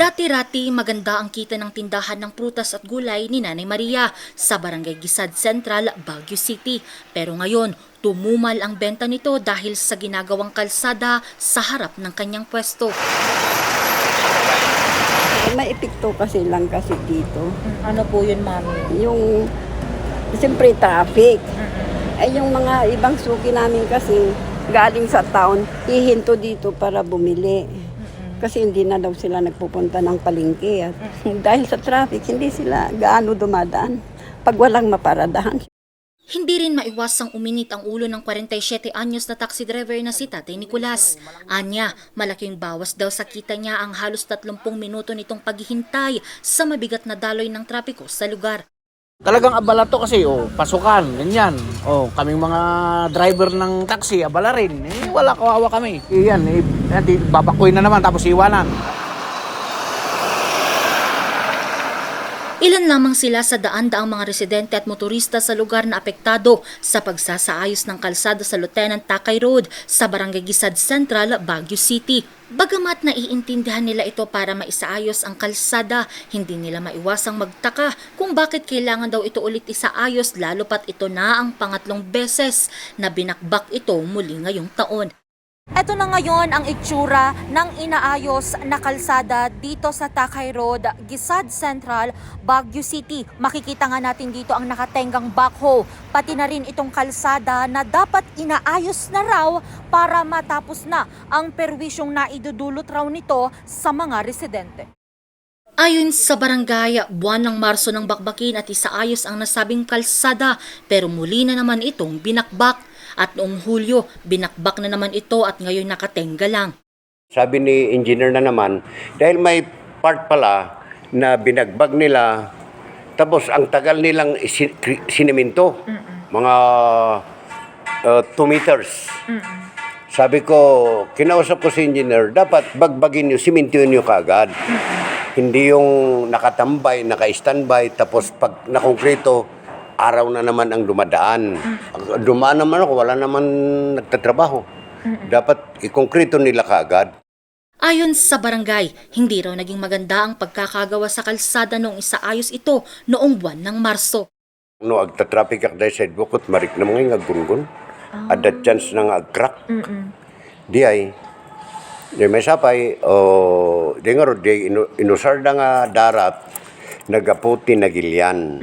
Dati-rati maganda ang kita ng tindahan ng prutas at gulay ni Nanay Maria sa Barangay Gisad Central, Baguio City. Pero ngayon, tumumal ang benta nito dahil sa ginagawang kalsada sa harap ng kanyang pwesto. May epekto kasi lang kasi dito. Ano po yun, Mami? Yung, siyempre traffic. Eh yung mga ibang suki namin kasi galing sa town, hihinto dito para bumili. Kasi hindi na daw sila nagpupunta ng palengke. At dahil sa traffic, hindi sila gaano dumadaan pag walang maparadahan. Hindi rin maiwasang uminit ang ulo ng 47 anyos na taxi driver na si Tatay Nicolas. Anya, malaking bawas daw sa kita niya ang halos 30 minuto nitong paghihintay sa mabigat na daloy ng trapiko sa lugar. Talagang abala to kasi, oh, pasukan, ganyan. Oh, kaming mga driver ng taxi, abala rin. Eh, wala kawawa kami. Eh, yan, eh, eh, babakuin na naman tapos iwanan. Ilan lamang sila sa daan-daang mga residente at motorista sa lugar na apektado sa pagsasaayos ng kalsada sa Lieutenant Takay Road sa Barangay Gisad Central, Baguio City. Bagamat naiintindihan nila ito para maisaayos ang kalsada, hindi nila maiwasang magtaka kung bakit kailangan daw ito ulit isaayos lalo pat ito na ang pangatlong beses na binakbak ito muli ngayong taon. Ito na ngayon ang itsura ng inaayos na kalsada dito sa Takay Road, Gisad Central, Baguio City. Makikita nga natin dito ang nakatenggang backhoe, pati na rin itong kalsada na dapat inaayos na raw para matapos na ang perwisyong naidudulot raw nito sa mga residente. Ayon sa barangay, buwan ng Marso ng bakbakin at isaayos ang nasabing kalsada pero muli na naman itong binakbak. At noong Hulyo, binakbak na naman ito at ngayon nakatenga lang. Sabi ni engineer na naman, dahil may part pala na binagbag nila, tapos ang tagal nilang sinemento, mga 2 meters. Sabi ko, kinausap ko si engineer, dapat bagbagin nyo, simentuin nyo kaagad. Hindi yung nakatambay, naka-standby, tapos pag nakongkrito, araw na naman ang dumadaan. Dumaan naman ako, wala naman nagtatrabaho. Dapat ikongkrito nila kaagad. Ayon sa barangay, hindi raw naging maganda ang pagkakagawa sa kalsada noong isaayos ito noong buwan ng Marso. No, agta-traffic ak dahil sa bukot, marik na mga aggungun. At the chance na nga ag-crack. Di ay, di may sapay, o di nga ro, di inu, inusar na nga darat, nagaputi na gilyan.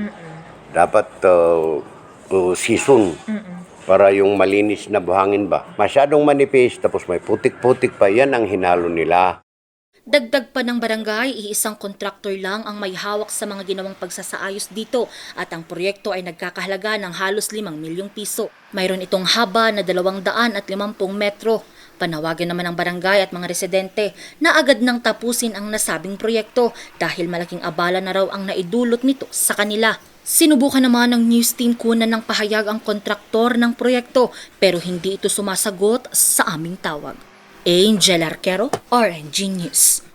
Dapat uh, uh, season para yung malinis na buhangin ba. Masyadong manipis, tapos may putik-putik pa, yan ang hinalo nila. Dagdag pa ng barangay, iisang kontraktor lang ang may hawak sa mga ginawang pagsasaayos dito at ang proyekto ay nagkakahalaga ng halos 5 milyong piso. Mayroon itong haba na 250 metro. Panawagan naman ng barangay at mga residente na agad nang tapusin ang nasabing proyekto dahil malaking abala na raw ang naidulot nito sa kanila. Sinubukan naman ng news team kunan ng pahayag ang kontraktor ng proyekto pero hindi ito sumasagot sa aming tawag. Angel Arquero, RNG News.